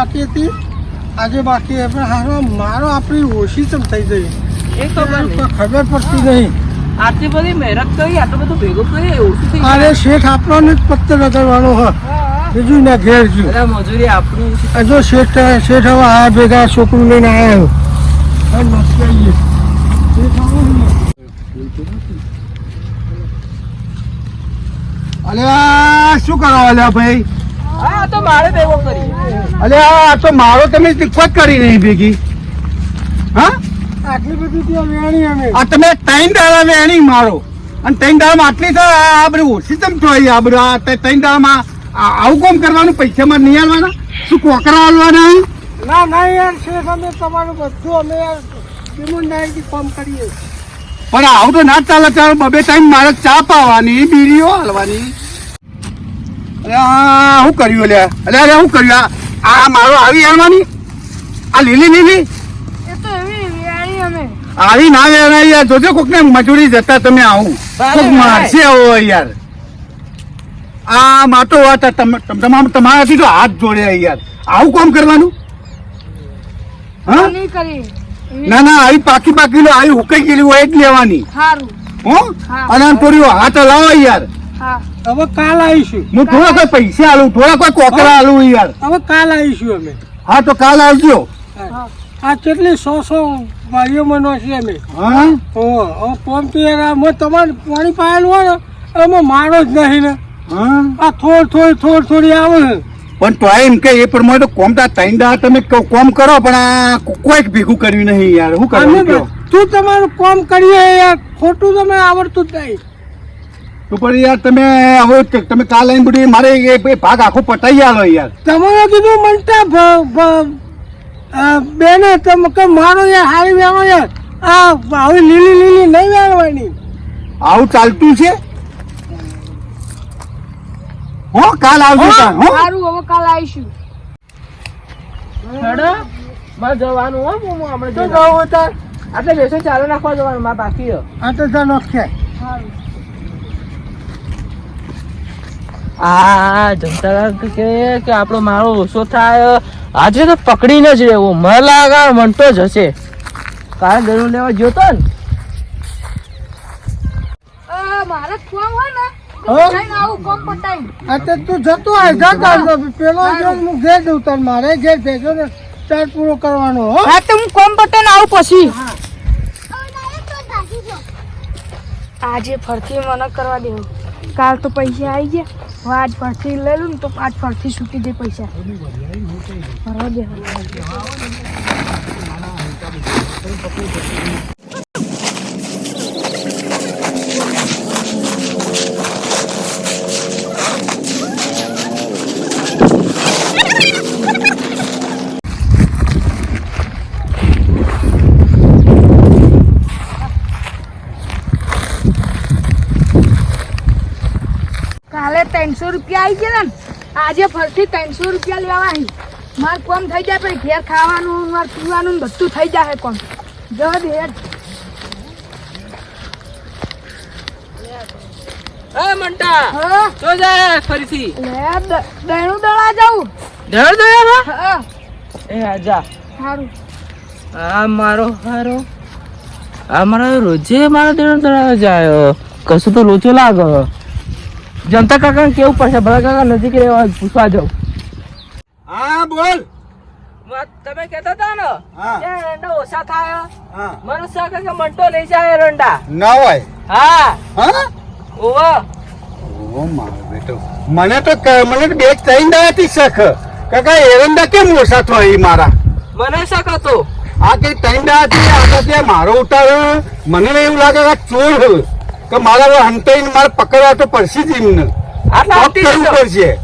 બાકી હતી. આજે બાકી. પણ હારો મારો આપણી ઓછી ચમ થઈ ગઈ. એ ખબર ખબર પડતી નહીં. આટલી બધી મહેનત કરી આટલું બધું ભેગું કરી ઓછું થઈ અરે શેઠ આપણને જ પત્તર લગાડવાનો હોય બીજું ના ઘેર જો મજૂરી આપણું આ જો શેઠ શેઠ હવે આ ભેગા છોકરું લઈને આવ્યો હવે મસ્ત આવીએ. શેઠ આવો ને. અલ્યા શું કરો અલ્યા ભાઈ? હા તો મારે ભેગો કરી. અલ્યા આ તો મારો તમે દિક્કત કરી નહીં ભેગી. હા? આટલી બધી ત્યાં વેણી અમે. આ તમે ત્રણ દાડા વેણી મારો. અને ત્રણ દાડામાં આટલી તો આ બધું ઓછી તમ થઈ આ બધું આ ત્રણ દાડામાં આવું કોમ કરવાનું? પૈસામાં નહીં આવવાના? શું કોકરા આવવાના? ના ના યાર શેઠ અમે તમારું બધું અમે યાર કામ કરીએ. પણ આવું તો ના ચાલે. ચાલે બબે ટાઈમ મારે ચા પાવાની બીડીઓ હાલવાની. અરે આ શું કર્યું અલ્યા? અલ્યા અરે શું કર્યું આ? આ મારો આવી હાલવાની આ લીલી લીલી? એ તો એવી વેણી અમે. આવી ના વેરાય યાર જોજો કોક ને મજૂરી જતા તમે આવું. કોક મારશે આવો યાર. આ માટો વાત આ તમ- તમ- તમામ તમારાથી તો હાથ જોડે યાર. આવું કોમ કરવાનું? હા? ના ના આવી પાકી પાકી લો આવી હુકાઈ ગયેલી હોય જ લેવાની. સારું હો? અને થોડી હાથ હલાવો યાર. હવે કાલ આવીશું. હું થોડા કોઈ પૈસા આલું થોડા કોઈ કોકરા આલું યાર. હવે કાલ આવીશું અમે. હા તો કાલ આવજો. આ કેટલી સો સો વાડીઓ મનો છે અમે. હા? ઓ કોમ તો યાર અમે તમારે પાણી પાયેલું હોય ને એમાં મારો જ નહીં ને. હા? આ થોડ થોડી થોડ થોડી આવે છે. પણ તો એમ કે એ પ્રમાણે કોમતા કોમ તો તમે કોમ કરો પણ આ કોઈક ભેગું કર્યું નહીં યાર. અમે કરવાનું તું તમારું કોમ કરીએ યાર. ખોટું તમે આવડતું જ નહીં. તો પણ યાર તમે હવે તમે કાલ આવીને બધી મારે એ ભાગ આખો પટાઈ આલો યાર. તમારે કીધું મનતા ભ- ભ- બેને તમે કે મારો યાર હારી વેણો યાર. આ આવી લીલી લીલી નહીં વેણવાની. આવું ચાલતું છે? હો કાલ આવજો તાર, હો. સારું હવે કાલ આવીશું. હેડો. મારે જવાનું હો હું હમણાં તો જવું તાર આટલે બેસો ચાલુ નાખવા જવાનું મા બાકી હો આ તો ચાલો નોખ્યા સારું. આ જનતા કે કે આપણો માળો ઓછો થાય આજે તો પકડીને જ રહેવું. મને લાગે મનતો જ હશે કારણ ગળું લેવા ગયો તો ને? મારે હોય તો જતો હોય પેલો હું. ઘેર જઉં તાર મારે ઘેર ભેજો ને ચાર પૂરો કરવાનો હો? હા તો હું કોમ બટન આવું પછી. આજે ફરતી મને કરવા દેવું. કાલ તો પૈસા આવી ગયા. આજ ફરથી લઈ લઉં ને તો પાંચ પરથી છૂટી દે પૈસા. ફરવા દે કાલે ત્રણસો રૂપિયા આવી ગયા ને આજે ફરથી ત્રણસો રૂપિયા લેવા આવી મારે કોમ થઈ જાય પછી ઘેર ખાવાનું મારે પીવાનું બધું થઈ જાય કોમ. જવા દે હેડ. એ મંટા હા? તો જાય ફરીથી. લે દ- દહીણું જાઉં. ધડ દો હા. એ આજા સારું આ મારો હારો. આ મારો રોજે મારો દેણ દળાવે જાય. કશું તો લોચો લાગે. જનતા કાકા કેવું પડશે? ભલા કાકા નજીક રહેવા પૂછવા જાઉં. હા બોલ. તમે કહેતા હતા ને? હા. રંડા ઓછા થાય. હા. મને શાક કે મંટો લઈ જાય રંડા. ના હોય. હા. હા? ઓવા ઓ મારો બેટો. મને તો મને તો બે ત્રણ દાડાથી શખ કાકા એરંડા કેમ ઓછા થાય એ મારા? મને શખ હતો. આ કઈ ત્રણ આગળ ત્યાં મારો ઉતાર. મને એવું લાગે કે આ ચોર કે મારા હંતાઈને મારે પકડવા તો પડશે જ એમને. કરવું પડશે?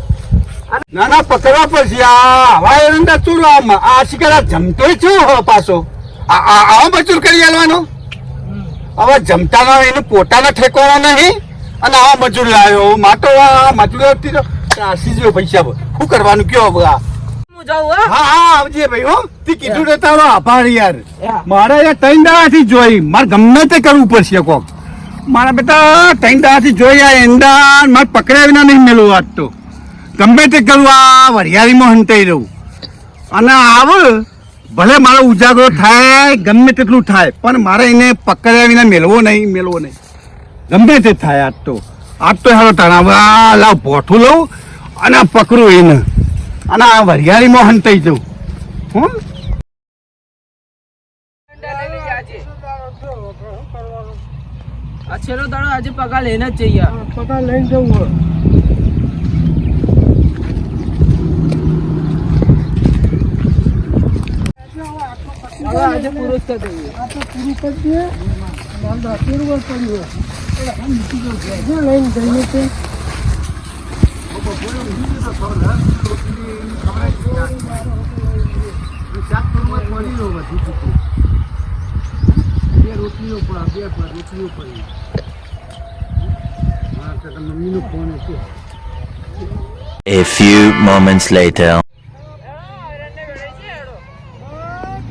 ના ના પકડવા પડશે. આ હવા એરંડા ચૂર આ આ શિકાર જમતો છું હો પાછો? આવો બચૂર કરી આલવાનો? હવે જમતાનો એને પોતાના ઠેકવાના નહીં અને આવા મજૂર લાવ્યો. માટો આ મજૂરોથી તો ત્રાસી જો પૈસા. શું કરવાનું કયો હવે આ? હા હા. આવજે ભાઈ હો. તે કીધું ને તારો આભાર યાર. મારે યાર ત્રણ દાડાથી જોઈ. મારે ગમે તે કરવું પડશે કોક. મારા બેટા, ત્રણ દાથી જોઈ આ એંડા મારે પકડ્યા વિના નહીં મેળવું આજ તો. ગમે તે કરું, આ વરિયાળીમાં હંટાઈ રહું. અને આવ ભલે મારો ઉજાગરો થાય, ગમે તેટલું થાય, પણ મારે એને પકડ્યા વિના મેળવો નહીં મેળવો નહીં. ગમે તે થાય આજ તો. આજ તો હારો તણાવ, આ લાવ ભોઠું લઉં અને પકડું એને. અને આ વરિયાળીમાં હંટાઈ જવું હું આ છેલ્લો દાડો આજે પગાર લઈને જ જઈએ પગાર લઈને જવું હોય. હવે આજે પૂરો જ કરી દઈએ આ તો પૂરું કરી દઈએ અત્યારે પડ્યું હોય. લઈને જઈએ તે few moments later.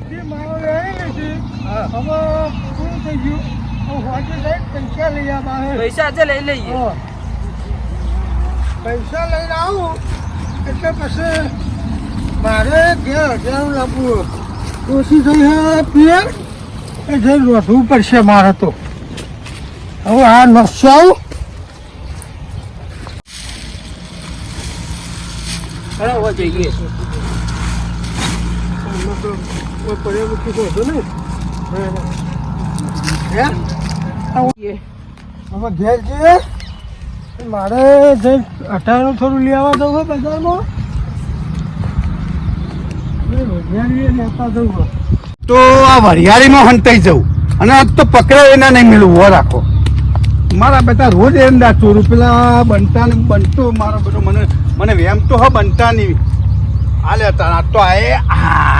જે મારો રહેલો છે, હવે પૂરું થઈ ગયું. હવે ફોન જઈને A few moments later. પૈસા આજે લઈ લઈએ. પૈસા લઈને આવું એટલે પછી મારે ઘેર ઘેર લાવવું ઓછી થઈ હે પિયર એ જઈને રોધવું પડશે મારે તો. હવે આ નસો જઈએ હવે ઘેર જઈએ. મારે જઈ અઠારનું થોડું લેવા જવું બજારમાં. રોજગારી લેતા જવું તો આ વરિયાળીમાં હંતાઈ જવું. અને આ તો પકડાય એના નહીં મેળવું હો રાખો. મારા બેટા રોજ એમ ચોરું પેલા બનતા ને બનતો મારો બધો મને મને વેમ તો હા બનતા નહીં આલે તારા તો આએ આવું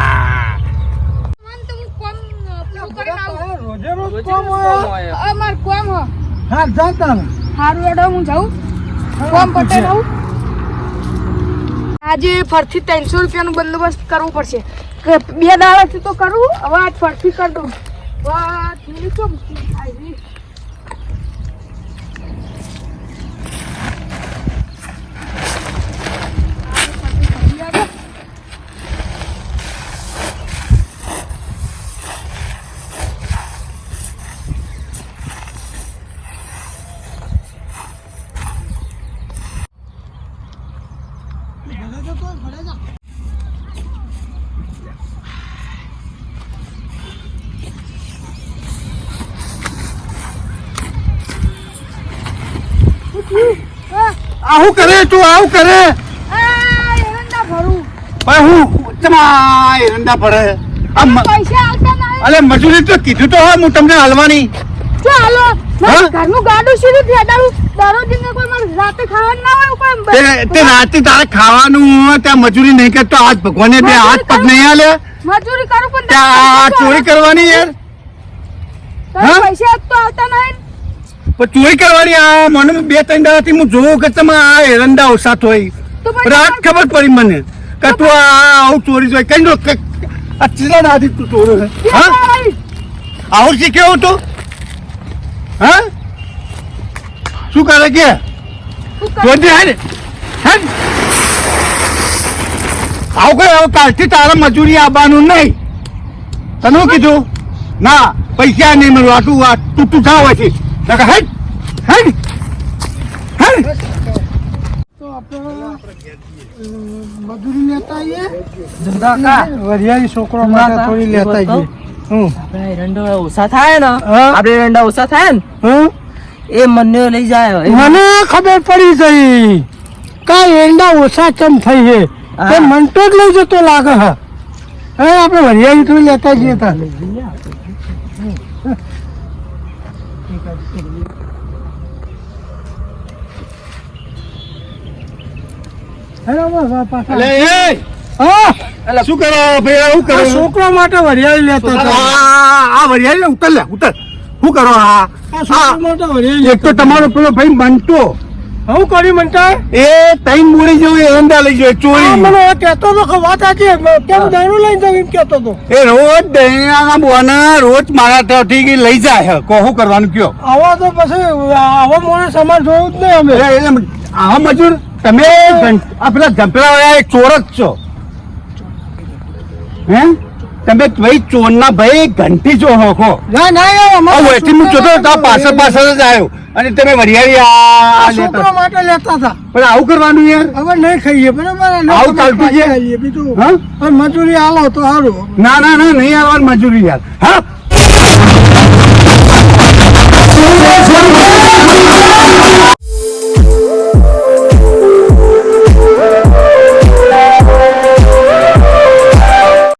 હ જાતા હારું એડો હું જાઉં. કોમ પટે રહું. આજે ફરથી ત્રણસો રૂપિયાનો બંદોબસ્ત કરવો પડશે. બે દાડાથી તો કરું? હવે આજ ફરથી કરી વાહ થેલી કેમ થાય છે? હા, આવું કરે તું આવું કરે. ભાઈ હું એરંડા મજૂરી તો કીધું તો હું તમને હાલવાની. ખાવાનું ત્યાં મજૂરી નહીં કરતો આજ ભગવાને બે હાથ પગ નહીં હાલે મજૂરી કરું પણ ચોરી કરવાની યાર? પૈસા તો આવતા નહીં. ચોરી કરવાની આ મને બે ત્રણ દાડાથી હું જોઉં કે તમે આ એરંડા ઓછા હોય. તો રાત ખબર પડી મને કે તું આ આવું ચોરી જોઈ. કઈ નો ચીલા દાદી તું ચોરો હા? આવું શીખ્યો તું? હા? શું કરે કે? શું હે ચોરી હેડ. હેડ. આવું કઈ હવે કાલથી તારા મજૂરી આવવાનું નહીં. તને કીધું? ના પૈસા નહીં મળવા. આટલું આ તૂટું થાવ છે. નકર હેડ હેડ હેડ તો આપણે મજૂરી લેતા આવીએ ધંધા વરિયાળી છોકરો માટે થોડી લેતા તો. આવીએ હમ આપણે રંડો ઓછા થાય ને. હા. આપણે રંડા ઓછા થાય ને. હમ એ મને લઈ જાય. મને ખબર પડી ગઈ. કા એંડા ઓછા ચમ થઈ છે? તે હા. મંટો જ લઈ જતો લાગે હે. આપણે વરિયાળી થોડી લેતા જઈએ તા હેલો બસ આ પાછા. અલે એ હા શું કરો ભાઈ હું કરો? છોકરો માટે વરિયાળી લેતો આ આ વરિયાળી ઉતર લે ઉતર. શું કરો હા? એક તો તમારો પેલો ભાઈ બનતો હું કરી મંટા? એ તૈન મૂડી જેવું એરંડા લઈ જાય ચોરી મને કહેતો તો કે વાત કેમ દારૂ લઈને જાવ એમ કહેતો હતો એ રોજ દહીના બોના રોજ મારા ત્યાંથી લઈ જાય. હે કહો શું કરવાનું કયો? આવા તો પછી આવા મોડે સમાજ જોયું જ નહીં અમે. એટલે એટલે આ મજૂર તમે આ પેલા ઝંપલા વાળા ચોર જ છો. હે? તમે ભાઈ ચોરના ભાઈ ઘંટી જો હોખો ના ના આ હું જોતો તો પાછળ પાછળ જ આવ્યો. અને તમે વરિયાળી આ છોકરો માટે લેતા હતા. પણ આવું કરવાનું યાર. હવે નહીં ખાઈએ બરાબર? આવું ચાલતું છે? બીજું. પણ મજૂરી આવો તો સારું ના ના ના નહીં આવવાની મજૂરી યાર. હા?